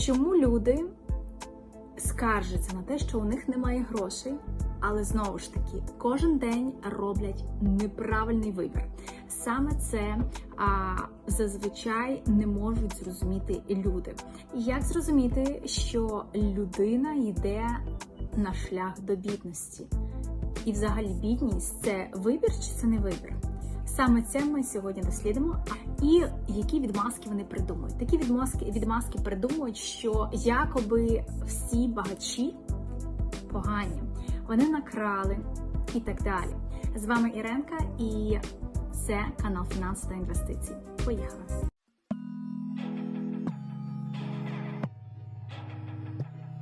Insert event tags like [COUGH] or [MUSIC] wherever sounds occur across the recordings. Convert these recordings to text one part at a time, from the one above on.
Чому люди скаржаться на те, що у них немає грошей, але знову ж таки кожен день роблять неправильний вибір. Саме це а, зазвичай не можуть зрозуміти люди. Як зрозуміти, що людина йде на шлях до бідності? І взагалі бідність це вибір чи це не вибір? Саме це ми сьогодні дослідимо. І які відмазки вони придумують? Такі відмазки, відмазки придумують, що якоби всі багачі погані, вони накрали і так далі. З вами Іренка, і це канал Фінанси та інвестицій. Поїхали!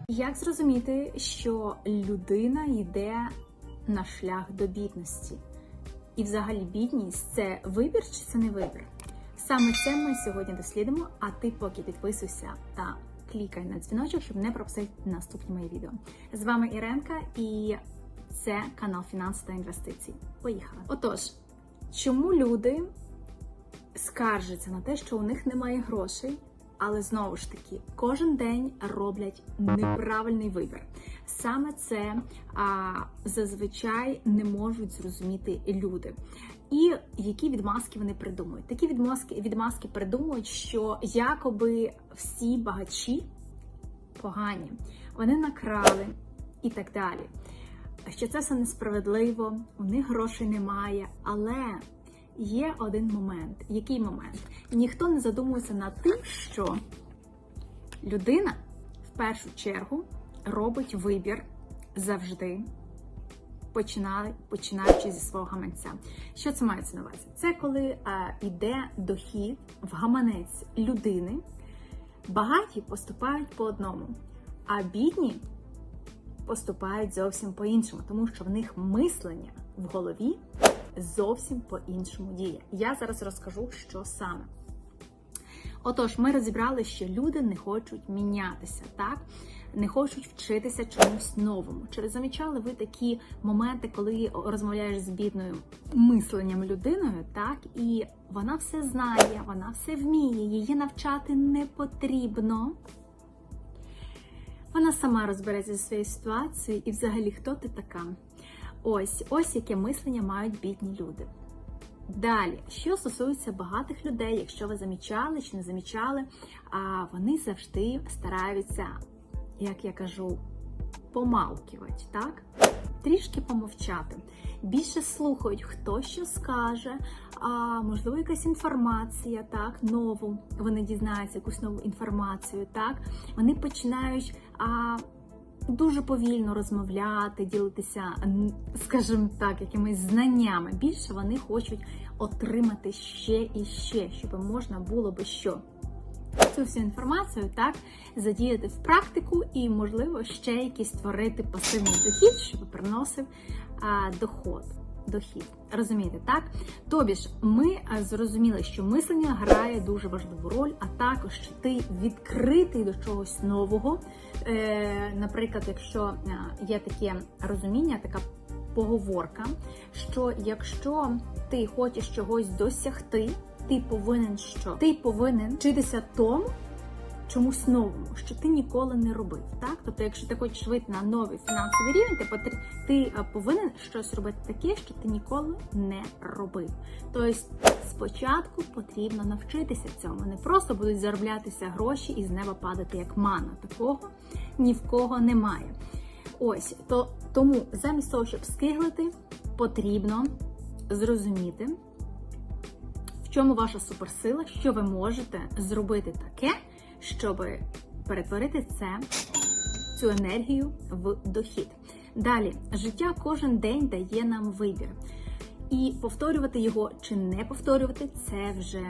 Як зрозуміти, що людина йде на шлях до бідності? І взагалі бідність це вибір чи це не вибір? Саме це ми сьогодні дослідимо, а ти поки підписуйся та клікай на дзвіночок, щоб не пропустити наступні мої відео. З вами Іренка і це канал Фінанси та інвестицій. Поїхали! Отож, чому люди скаржаться на те, що у них немає грошей, але знову ж таки кожен день роблять неправильний вибір. Саме це а, зазвичай не можуть зрозуміти люди. І які відмазки вони придумують? Такі відмазки, відмазки придумують, що якоби всі багачі погані, вони накрали і так далі. Що це все несправедливо, у них грошей немає, але є один момент. Який момент? Ніхто не задумується над тим, що людина в першу чергу робить вибір завжди, починаючи зі свого гаманця. Що це мається на увазі? Це коли а, йде дохід в гаманець людини, багаті поступають по одному, а бідні поступають зовсім по-іншому, тому що в них мислення в голові зовсім по-іншому діє. Я зараз розкажу, що саме. Отож, ми розібрали, що люди не хочуть мінятися, так? Не хочуть вчитися чомусь новому. Чи замічали ви такі моменти, коли розмовляєш з бідною мисленням людиною, так? І вона все знає, вона все вміє, її навчати не потрібно. Вона сама розбереться зі своєю ситуацією і взагалі хто ти така? Ось ось яке мислення мають бідні люди. Далі, що стосується багатих людей, якщо ви замічали чи не замічали, а вони завжди стараються, як я кажу, помалкувати, так? Трішки помовчати. Більше слухають, хто що скаже, а можливо, якась інформація, так, нову. Вони дізнаються якусь нову інформацію, так. Вони починають а, дуже повільно розмовляти, ділитися, скажімо так, якимись знаннями. Більше вони хочуть отримати ще і ще, щоб можна було би що. Цю всю інформацію так задіяти в практику і, можливо, ще якийсь створити пасивний дохід, щоб приносив а, доход. Дохід, розумієте, так? Тобі ж, ми зрозуміли, що мислення грає дуже важливу роль, а також що ти відкритий до чогось нового. Е, Наприклад, якщо є таке розуміння, така поговорка, що якщо ти хочеш чогось досягти, ти повинен що? Ти повинен вчитися тому, чомусь новому, що ти ніколи не робив. Так? Тобто, якщо ти хочеш вийти на новий фінансовий рівень, ти, ти повинен щось робити таке, що ти ніколи не робив. Тобто, спочатку потрібно навчитися цьому. Не просто будуть зароблятися гроші і з неба падати як мана. Такого ні в кого немає. Ось то тому, замість того, щоб скиглити, потрібно зрозуміти чому ваша суперсила, що ви можете зробити таке, щоб перетворити це, цю енергію в дохід. Далі, життя кожен день дає нам вибір. І повторювати його чи не повторювати це вже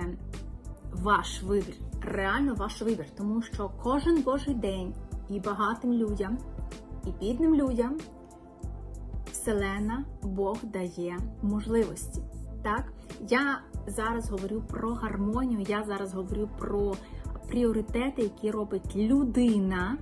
ваш вибір. Реально ваш вибір. Тому що кожен божий день і багатим людям, і бідним людям Вселена Бог дає можливості. Так, я зараз говорю про гармонію, я зараз говорю про пріоритети, які робить людина.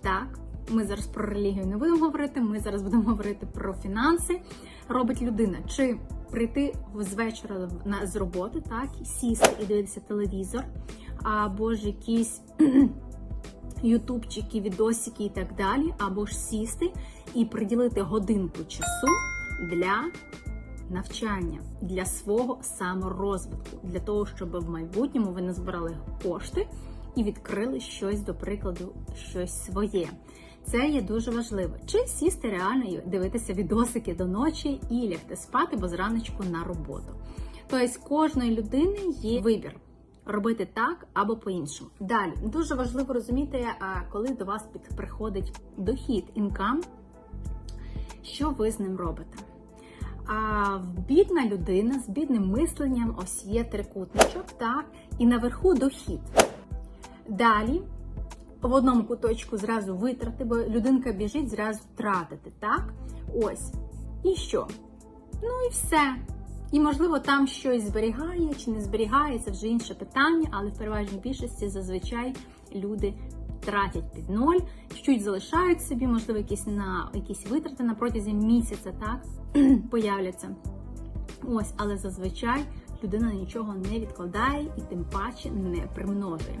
Так, ми зараз про релігію не будемо говорити, ми зараз будемо говорити про фінанси. Робить людина. Чи прийти з вечора з роботи, так, сісти і дивитися телевізор, або ж якісь [CLEARS THROAT] ютубчики, відосики і так далі, або ж сісти і приділити годинку часу для навчання, для свого саморозвитку, для того, щоб в майбутньому ви не збирали кошти і відкрили щось, до прикладу, щось своє. Це є дуже важливо. Чи сісти реально і дивитися відосики до ночі і лягти спати, бо зраночку на роботу. Тобто, кожної людини є вибір. Робити так або по-іншому. Далі дуже важливо розуміти, коли до вас приходить дохід, інкам, що ви з ним робите. А бідна людина з бідним мисленням, ось є трикутничок, так, і наверху дохід. Далі в одному куточку зразу витрати, бо людинка біжить зразу тратити, так? Ось. І що? Ну і все. І, можливо, там щось зберігає чи не зберігає, це вже інше питання, але в переважній більшості зазвичай люди тратять під ноль, чуть залишають собі, можливо, якісь на якісь витрати на протязі місяця, так, [CLEARS THROAT] появляться. Ось, але зазвичай людина нічого не відкладає і тим паче не примножує.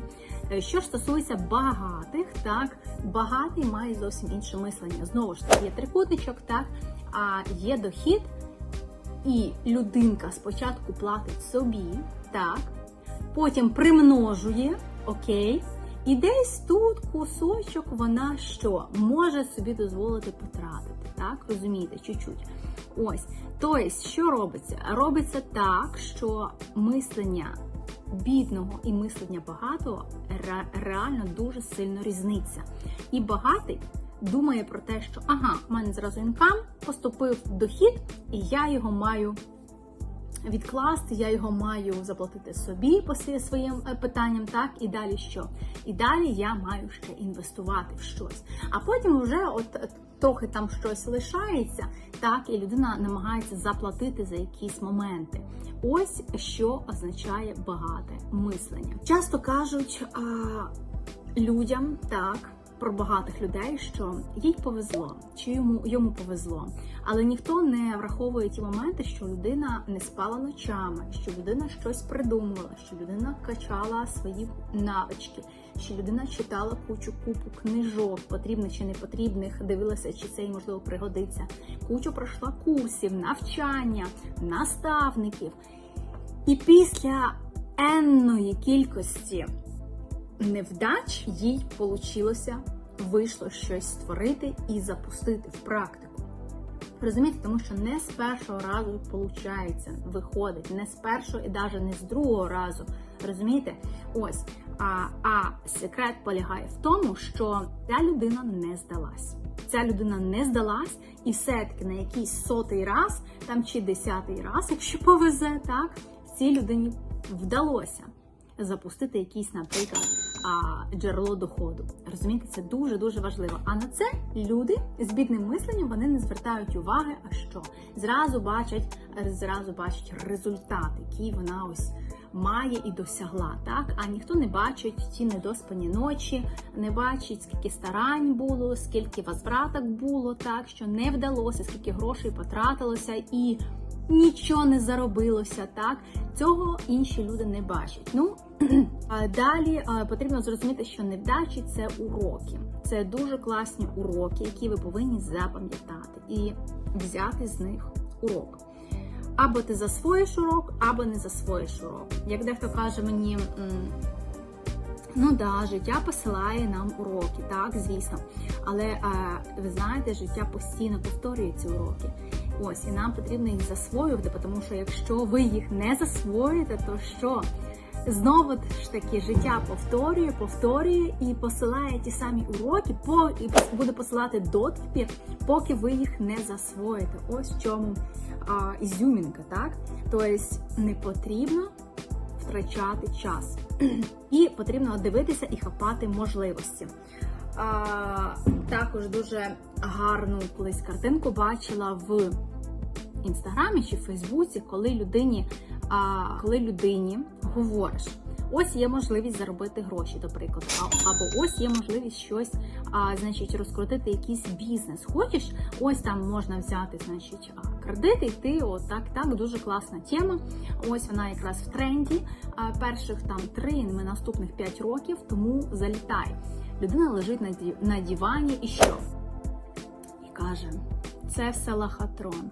Е, Що ж стосується багатих, так багатий має зовсім інше мислення. Знову ж таки, є трикутничок, так а є дохід, і людинка спочатку платить собі, так, потім примножує, окей. І десь тут кусочок вона що може собі дозволити потратити, так розумієте, чуть-чуть. Ось, тобто, що робиться? Робиться так, що мислення бідного і мислення багатого реально дуже сильно різниця. І багатий думає про те, що ага, в мене зразу інкам, поступив дохід, і я його маю відкласти, я його маю заплатити собі по своїм е, питанням, так і далі що? І далі я маю ще інвестувати в щось. А потім вже от е, трохи там щось лишається, так і людина намагається заплатити за якісь моменти. Ось що означає багате мислення. Часто кажуть а, людям так. Про багатих людей, що їй повезло, чи йому йому повезло, але ніхто не враховує ті моменти, що людина не спала ночами, що людина щось придумувала, що людина качала свої навички, що людина читала кучу купу книжок, потрібних чи не потрібних, дивилася, чи це їй можливо пригодиться. Кучу пройшла курсів, навчання, наставників. І після енної кількості невдач їй получилося, вийшло щось створити і запустити в практику. Розумієте, тому що не з першого разу виходить, виходить, не з першого і навіть не з другого разу. Розумієте? Ось. А, а секрет полягає в тому, що ця людина не здалась. Ця людина не здалась, і все-таки на якийсь сотий раз, там чи десятий раз, якщо повезе, так, цій людині вдалося запустити якийсь, наприклад, джерело доходу. Розумієте, це дуже дуже важливо. А на це люди з бідним мисленням вони не звертають уваги. А що зразу бачать, зразу бачать результат, який вона ось. Має і досягла, так? А ніхто не бачить ті недоспані ночі, не бачить, скільки старань було, скільки возвраток було, так що не вдалося, скільки грошей потратилося і нічого не заробилося, так? Цього інші люди не бачать. Ну, [CLEARS THROAT] далі потрібно зрозуміти, що невдачі це уроки. Це дуже класні уроки, які ви повинні запам'ятати і взяти з них урок. Або ти засвоїш урок, або не засвоїш урок. Як дехто каже мені, ну да, життя посилає нам уроки, так, звісно. Але е, ви знаєте, життя постійно повторює ці уроки. Ось, і нам потрібно їх засвоювати, тому що якщо ви їх не засвоїте, то що? Знову ж таки життя повторює, повторює і посилає ті самі уроки, по і буде посилати дотипи, поки ви їх не засвоїте. Ось в чому а, ізюмінка, так? Тобто не потрібно втрачати час. І потрібно дивитися і хапати можливості. А, також дуже гарну колись картинку бачила в інстаграмі чи Фейсбуці, коли людині, а, коли людині говориш. Ось є можливість заробити гроші, до прикладу, або ось є можливість щось, а, значить, розкрутити якийсь бізнес. Хочеш, ось там можна взяти, значить, кредит, і ти отак, так, дуже класна тема. Ось вона якраз в тренді. А, Перших там три, наступних 5 років, тому залітай. Людина лежить на, на дивані і що? І каже, це все лохотрон.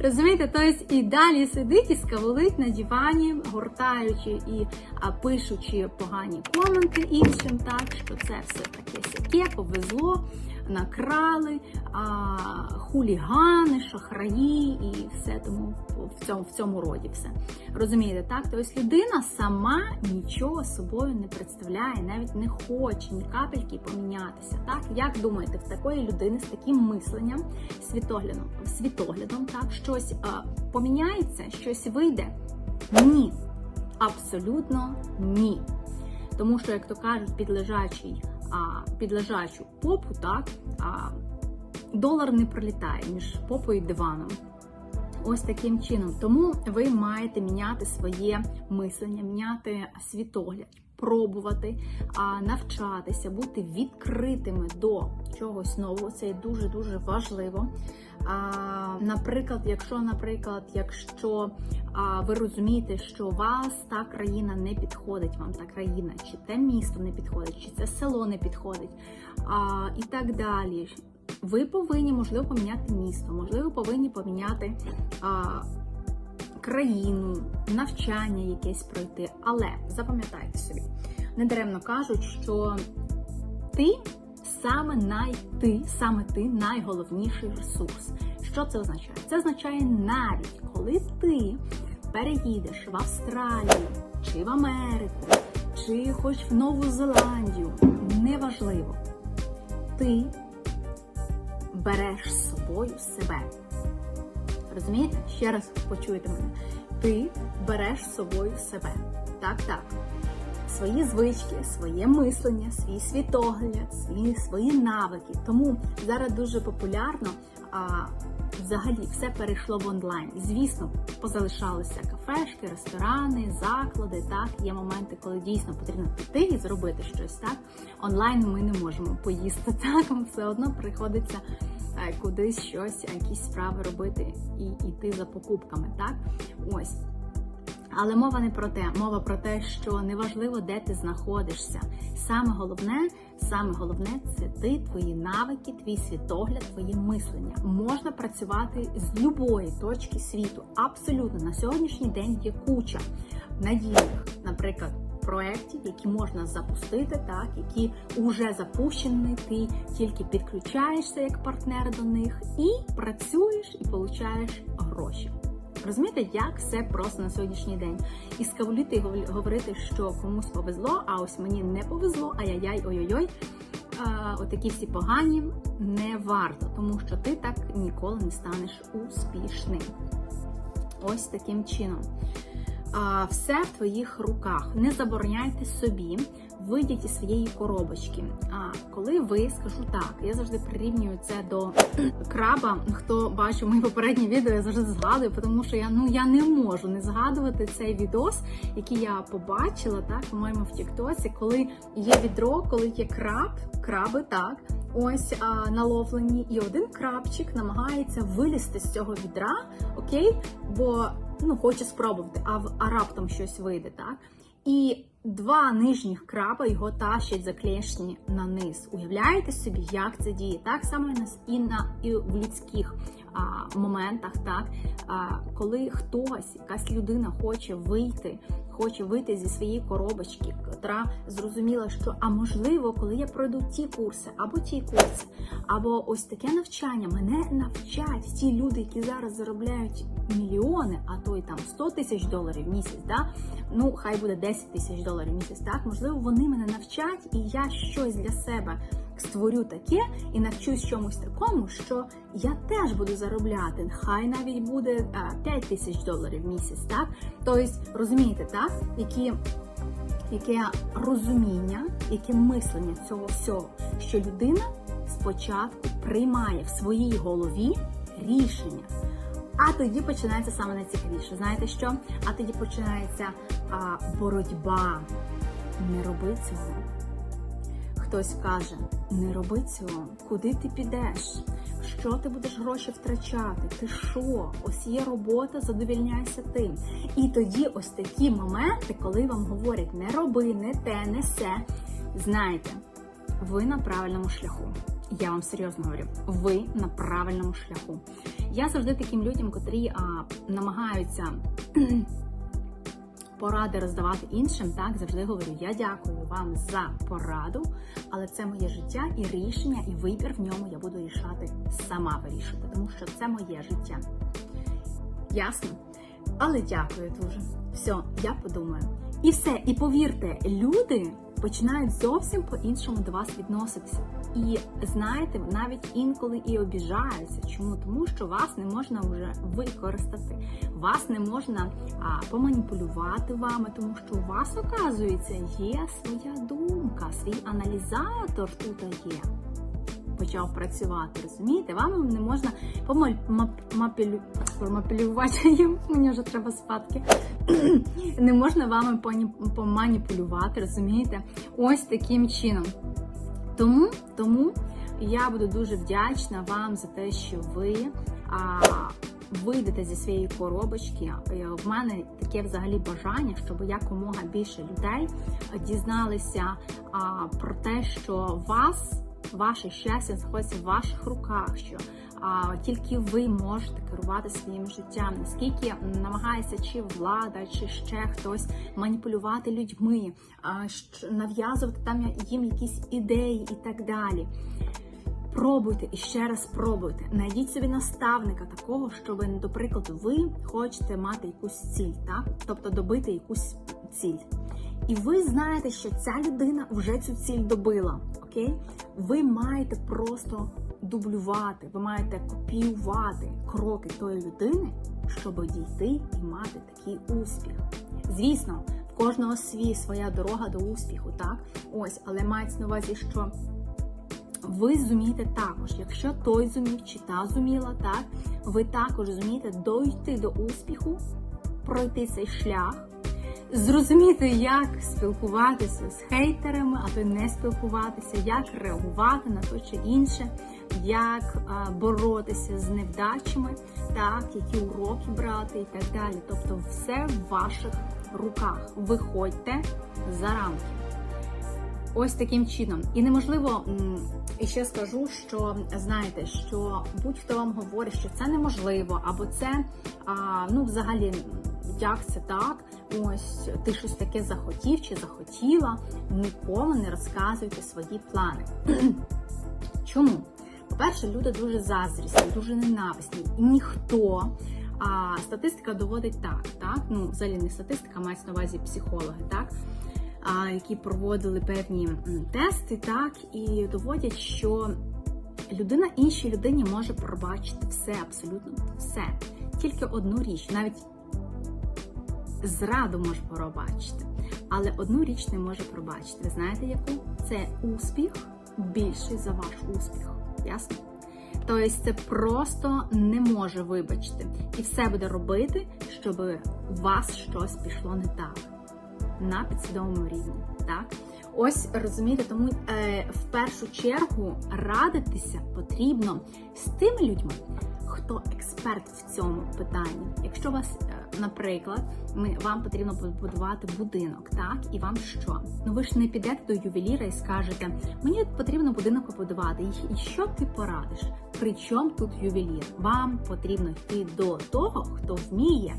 Розумієте, тобто і далі сидить і скаволить на дивані, гортаючи і а, пишучи погані коменти іншим, так що це все таке сяке, повезло, накрали, а, хулігани, шахраї і все тому в цьому, в цьому роді все. Розумієте, так? Тобто людина сама нічого собою не представляє, навіть не хоче ні капельки помінятися. Так, як думаєте, в такої людини з таким мисленням, світоглядом, світоглядом, так, щось а, поміняється, щось вийде? Ні. Абсолютно ні. Тому що, як то кажуть, під лежачий, а, підлежачу попу, так, а, долар не пролітає між попою і диваном. Ось таким чином. Тому ви маєте міняти своє мислення, міняти світогляд, пробувати, навчатися, бути відкритими до чогось нового. Це дуже дуже важливо. А, Наприклад, якщо, наприклад, якщо а, ви розумієте, що вас та країна не підходить, вам та країна, чи те місто не підходить, чи це село не підходить, а, і так далі. Ви повинні, можливо, поміняти місто, можливо, повинні поміняти а, країну, навчання якесь пройти. Але запам'ятайте собі, недаремно кажуть, що ти саме най ти, саме ти найголовніший ресурс. Що це означає? Це означає навіть коли ти переїдеш в Австралію чи в Америку, чи хоч в Нову Зеландію, неважливо. Ти береш з собою себе. Розумієте? Ще раз почуєте мене. Ти береш з собою себе. Так, так. Свої звички, своє мислення, свій світогляд, свої, свої навики. Тому зараз дуже популярно. А, Взагалі все перейшло в онлайн. Звісно, позалишалися кафешки, ресторани, заклади. Так, є моменти, коли дійсно потрібно піти і зробити щось. Так онлайн ми не можемо поїсти. [LAUGHS] Так, все одно приходиться е, кудись щось, якісь справи робити і йти за покупками. Так, ось. Але мова не про те, мова про те, що неважливо, де ти знаходишся. Саме головне, саме головне це ти, твої навики, твій світогляд, твоє мислення. Можна працювати з любої точки світу. Абсолютно на сьогоднішній день є куча надійних, наприклад. Проєктів, які можна запустити, так які вже запущені, ти тільки підключаєшся як партнер до них і працюєш і получаєш гроші. Розумієте, як все просто на сьогоднішній день. І скавуліти і говорити, що комусь повезло, а ось мені не повезло, ай-яй-яй, ой-ой-ой. Отакі всі погані не варто, тому що ти так ніколи не станеш успішним. Ось таким чином. Все в твоїх руках. Не забороняйте собі, вийдіть із своєї коробочки. А коли ви скажу так, я завжди прирівнюю це до [CLEARS THROAT] краба. Хто бачив мої попередні відео, я завжди згадую, тому що я ну я не можу не згадувати цей відос, який я побачила так, по-моєму, в Тіктосі, коли є відро, коли є краб, краби так. Ось а, наловлені, і один крабчик намагається вилізти з цього відра, окей, бо ну хоче спробувати, а а раптом щось вийде, так? І два нижніх краба його тащать заклешні на низ. Уявляєте собі, як це діє? Так само і на і в людських а, моментах, так а, коли хтось, якась людина хоче вийти, хоче вийти зі своєї коробочки, котра зрозуміла, що а можливо, коли я пройду ті курси, або ті курси, або ось таке навчання, мене навчать ті люди, які зараз заробляють мільйони, а то й там 100 тисяч доларів в місяць, да? ну хай буде 10 тисяч доларів в місяць. Так, можливо, вони мене навчать, і я щось для себе створю таке і навчусь чомусь такому, що я теж буду заробляти. Хай навіть буде 5 тисяч доларів в місяць. Так, тобто розумієте, так, які. Яке розуміння, яке мислення цього всього, що людина спочатку приймає в своїй голові рішення, а тоді починається саме найцікавіше. Знаєте що? А тоді починається а, боротьба. Не роби цього. Хтось каже: не роби цього, куди ти підеш? Що ти будеш гроші втрачати? Ти що? Ось є робота, задовільняйся тим. І тоді ось такі моменти, коли вам говорять не роби, не те, не се. Знаєте, ви на правильному шляху. Я вам серйозно говорю, ви на правильному шляху. Я завжди таким людям, котрі а, намагаються поради роздавати іншим, так завжди говорю: я дякую вам за пораду, але це моє життя і рішення, і вибір в ньому я буду рішати сама вирішити, тому що це моє життя. Ясно? Але дякую дуже. Все, я подумаю. І все, і повірте, люди починають зовсім по-іншому до вас відноситися. І знаєте, навіть інколи і обіжаються. Чому? Тому що вас не можна вже використати, вас не можна а, поманіпулювати вами, тому що у вас, оказується, є своя думка, свій аналізатор тут є. Почав працювати, розумієте? Вам не можна помапілю... помапілювати, [LAUGHS] мені вже треба спадки. [CLEARS THROAT] не можна вами поманіпулювати, розумієте? Ось таким чином. Тому, тому я буду дуже вдячна вам за те, що ви а, вийдете зі своєї коробочки. В мене таке взагалі бажання, щоб якомога більше людей дізналися про те, що вас, ваше щастя знаходиться в ваших руках. що тільки ви можете керувати своїм життям. Наскільки намагається чи влада, чи ще хтось маніпулювати людьми, нав'язувати там їм якісь ідеї і так далі. Пробуйте і ще раз пробуйте. Найдіть собі наставника такого, що ви, до ви хочете мати якусь ціль, так? Тобто добити якусь ціль. І ви знаєте, що ця людина вже цю ціль добила. Окей? Ви маєте просто дублювати, ви маєте копіювати кроки тої людини, щоб дійти і мати такий успіх. Звісно, в кожного свій своя дорога до успіху, так? Ось, але мається на увазі, що ви зумієте також, якщо той зумів чи та зуміла, так, ви також зумієте дойти до успіху, пройти цей шлях. Зрозуміти, як спілкуватися з хейтерами, а то не спілкуватися, як реагувати на те чи інше, як боротися з невдачами, так, які уроки брати і так далі. Тобто, все в ваших руках. Виходьте за рамки. Ось таким чином. І неможливо, і ще скажу, що знаєте, що будь-хто вам говорить, що це неможливо, або це ну, взагалі, як це так? Ось ти щось таке захотів чи захотіла. Нікому не розказуйте свої плани. [CLEARS THROAT] Чому? По-перше, люди дуже заздрісні, дуже ненависні. Ніхто. А статистика доводить так, так? Ну, взагалі не статистика, мається на увазі психологи, так? А, які проводили певні тести, так, і доводять, що людина іншій людині може пробачити все, абсолютно все. Тільки одну річ, навіть зраду може пробачити, але одну річ не може пробачити. Ви знаєте, яку? Це успіх більший за ваш успіх. Ясно? Тобто це просто не може вибачити. І все буде робити, щоб у вас щось пішло не так. На підсвідомому рівні. Так? Ось розумієте, тому е, в першу чергу радитися потрібно з тими людьми, хто експерт в цьому питанні. Якщо вас, е, наприклад, ми вам потрібно побудувати будинок, так і вам що? Ну ви ж не підете до ювеліра і скажете, мені потрібно будинок побудувати. І що ти порадиш? Причому тут ювелір? Вам потрібно йти до того, хто вміє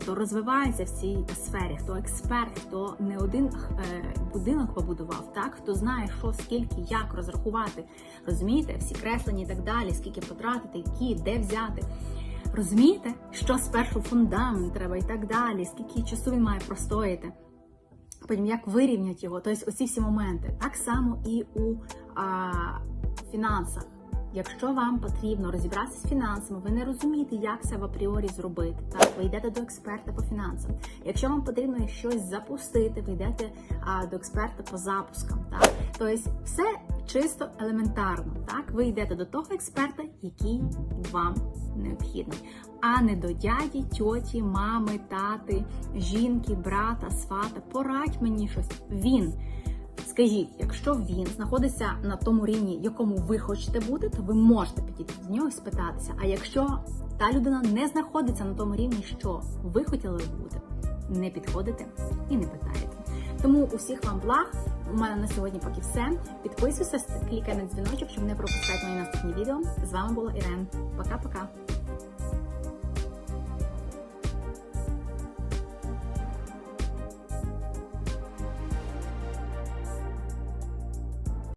хто розвивається в цій сфері, хто експерт, хто не один е, будинок побудував, так хто знає, що скільки, як розрахувати, розумієте, всі креслені і так далі, скільки потратити, які, де взяти. Розумієте, що спершу фундамент треба і так далі, скільки часу він має простояти. Потім як вирівняти його, тобто оці всі моменти. Так само і у а, фінансах. Якщо вам потрібно розібратися з фінансами, ви не розумієте, як це в апріорі зробити. Так, ви йдете до експерта по фінансам. Якщо вам потрібно щось запустити, ви йдете а, до експерта по запускам. Так, тобто все чисто елементарно. Так, ви йдете до того експерта, який вам необхідний, а не до дяді, тьоті, мами, тати, жінки, брата, свата. Порадь мені щось. Він Скажіть, якщо він знаходиться на тому рівні, якому ви хочете бути, то ви можете підійти до нього і спитатися. А якщо та людина не знаходиться на тому рівні, що ви хотіли би бути, не підходите і не питаєте. Тому усіх вам благ. У мене на сьогодні поки все. Підписуйся, клікай на дзвіночок, щоб не пропускати мої наступні відео. З вами була Ірен. Пока-пока.